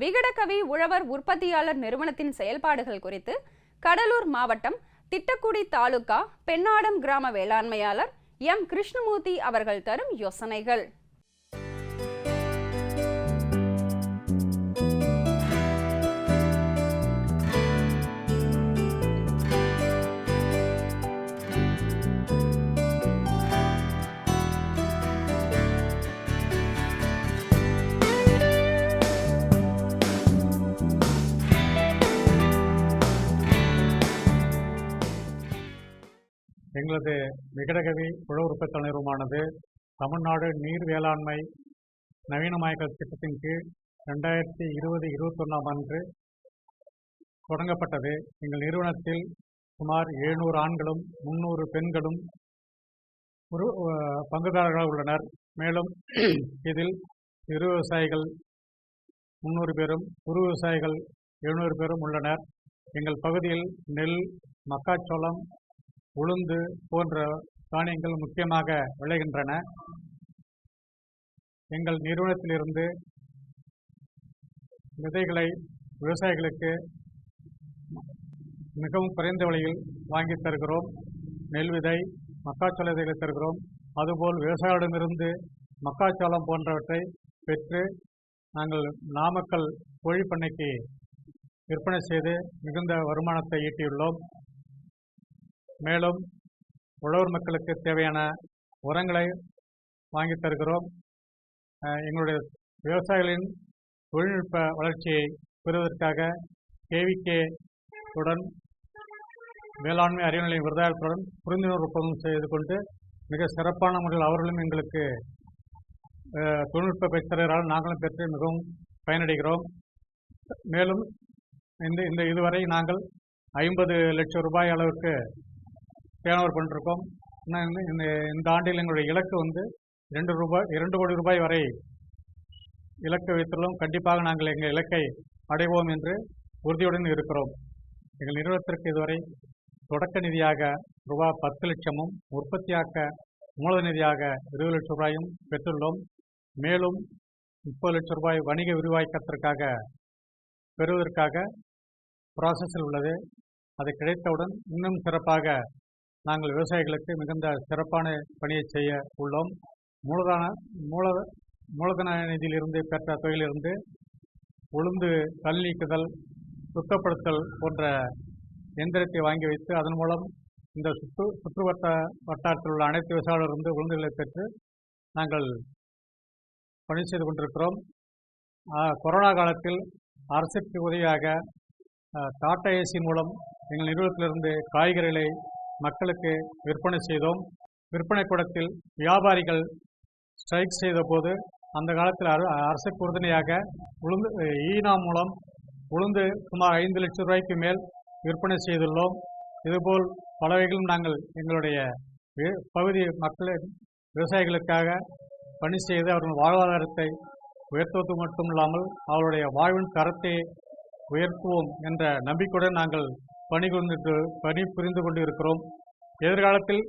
விகடகவி உழவர் உற்பத்தியாளர் நிறுவனத்தின் செயல்பாடுகள் குறித்து கடலூர் மாவட்டம் திட்டக்குடி தாலுகா பெண்ணாடம் கிராம வேளாண்மையாளர் எம் கிருஷ்ணமூர்த்தி அவர்கள் தரும் யோசனைகள். எங்களது விகடகவி உழவு உற்பத்தி நிறுவனமானது தமிழ்நாடு நீர் வேளாண்மை நவீனமயக்கல் திட்டத்தின் கீழ் ரெண்டாயிரத்தி இருபது இருபத்தொன்னாம் அன்று தொடங்கப்பட்டது. எங்கள் நிறுவனத்தில் சுமார் எழுநூறு ஆண்களும் முந்நூறு பெண்களும் ஒரு பங்குதாரர்களாக உள்ளனர். மேலும் இதில் சிறு விவசாயிகள் முந்நூறு பேரும் குறு விவசாயிகள் எழுநூறு பேரும் உள்ளனர். எங்கள் பகுதியில் நெல் மக்காச்சோளம் உளுந்து போன்ற தானியங்கள் முக்கியமாக விளைகின்றன. எங்கள் நிறுவனத்திலிருந்து விதைகளை விவசாயிகளுக்கு மிகவும் குறைந்த விலையில் வாங்கி தருகிறோம். நெல் விதை மக்காச்சோள விதைகளை தருகிறோம். அதுபோல் விவசாயிகளிடமிருந்து மக்காச்சோளம் போன்றவற்றை பெற்று நாங்கள் நாமக்கல் கோழிப்பண்ணைக்கு விற்பனை செய்து மிகுந்த வருமானத்தை ஈட்டியுள்ளோம். மேலும் உழவர் மக்களுக்கு தேவையான உரங்களை வாங்கி தருகிறோம். எங்களுடைய விவசாயிகளின் தொழில்நுட்ப வளர்ச்சியை பெறுவதற்காக கேவிகே உடன் வேளாண்மை அறிவு நிலைய விருதாயத்துடன் புரிந்துணர்வு ஒப்பந்தம் செய்து கொண்டு மிக சிறப்பான முறையில் அவர்களும் எங்களுக்கு தொழில்நுட்ப பெற்றவர்களால் நாங்களும் பெற்று மிகவும் பயனடைகிறோம். மேலும் இந்த இந்த இதுவரை நாங்கள் ஐம்பது லட்சம் ரூபாய் அளவுக்கு டேர்ன் பண்ணிருக்கோம். இன்னும் இந்த- இந்த இந்த ஆண்டில் எங்களுடைய இலக்கு வந்து இரண்டு ரூபாய் இரண்டு கோடி ரூபாய் வரை இலக்கு வைத்துள்ளோம். கண்டிப்பாக நாங்கள் எங்கள் இலக்கை அடைவோம் என்று உறுதியுடன் இருக்கிறோம். எங்கள் நிறுவனத்திற்கு இதுவரை தொடக்க நிதியாக ரூபாய் பத்து லட்சமும் உற்பத்தியாக்க மூலத நிதியாக இருபது லட்சம் ரூபாயும் பெற்றுள்ளோம். மேலும் முப்பது லட்சம் ரூபாய் வணிக விரிவாக்கத்திற்காக பெறுவதற்காக ப்ராசஸில் உள்ளது. அது கிடைத்தவுடன் இன்னும் சிறப்பாக நாங்கள் விவசாயிகளுக்கு மிகுந்த சிறப்பான பணியை செய்ய உள்ளோம். மூலதன மூல மூலதன நிதியிலிருந்து பெற்ற தொகையிலிருந்து உளுந்து கல் நீக்குதல் சுத்தப்படுத்தல் போன்ற எந்திரத்தை வாங்கி வைத்து அதன் மூலம் இந்த சுற்று சுற்றுவட்ட வட்டாரத்தில் உள்ள அனைத்து விவசாயிகளிருந்து உளுந்துகளை பெற்று நாங்கள் பணி செய்து கொண்டிருக்கிறோம். கொரோனா காலத்தில் அரசுக்கு உதவியாக டாடா ஏசி மூலம் எங்கள் நிறுவனத்திலிருந்து காய்கறிகளை மக்களுக்கு விற்பனை செய்தோம். விற்பனை கூடத்தில் வியாபாரிகள் ஸ்ட்ரைக் செய்த போது அந்த காலத்தில் அர அரசுக்கு உறுதுணையாக உளுந்து ஈனா மூலம் உளுந்து சுமார் ஐந்து லட்சம் ரூபாய்க்கு மேல் விற்பனை செய்துள்ளோம். இதுபோல் பல நாங்கள் எங்களுடைய பகுதி மக்கள் விவசாயிகளுக்காக பணி செய்து அவர்கள் வாழ்வாதாரத்தை உயர்த்துவது மட்டும் இல்லாமல் அவருடைய வாழ்வின் தரத்தை உயர்த்துவோம் என்ற நம்பிக்கையுடன் நாங்கள் பணி கொண்டு பணி புரிந்து கொண்டு இருக்கிறோம் எதிர்காலத்தில்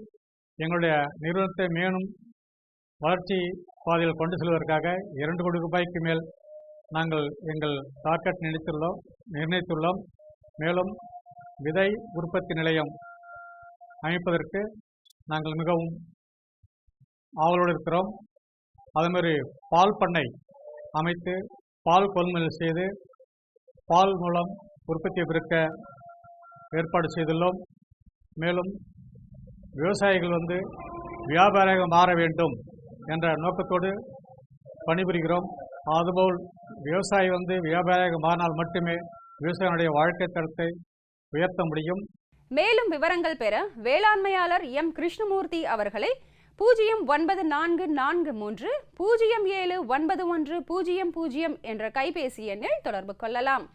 எங்களுடைய நிறுவனத்தை மேலும் வளர்ச்சி பாதையில் கொண்டு செல்வதற்காக இரண்டு கோடி ரூபாய்க்கு மேல் நாங்கள் எங்கள் டார்கெட் நினைத்துள்ளோம் நிர்ணயித்துள்ளோம். மேலும் விதை உற்பத்தி நிலையம் அமைப்பதற்கு நாங்கள் மிகவும் ஆவலோடு இருக்கிறோம். அதேமாதிரி பால் பண்ணை அமைத்து பால் கொள்முதல் செய்து பால் மூலம் உற்பத்தியை பெருக்க ஏற்பாடு செய்துள்ளோம். மேலும் விவசாயிகள் வந்து வியாபாரியாக மாற வேண்டும் என்ற நோக்கத்தோடு பணிபுரிகிறோம். அதுபோல் விவசாயி வந்து வியாபாரியாக மாறினால் மட்டுமே விவசாயினுடைய வாழ்க்கை தரத்தை உயர்த்த முடியும். மேலும் விவரங்கள் பெற வேளாண்மையாளர் எம். கிருஷ்ணமூர்த்தி அவர்களை பூஜ்ஜியம் ஒன்பது நான்கு நான்கு மூன்று பூஜ்ஜியம் ஏழு ஒன்பது ஒன்று பூஜ்ஜியம் பூஜ்ஜியம் என்ற கைபேசி எண்ணில் தொடர்பு கொள்ளலாம்.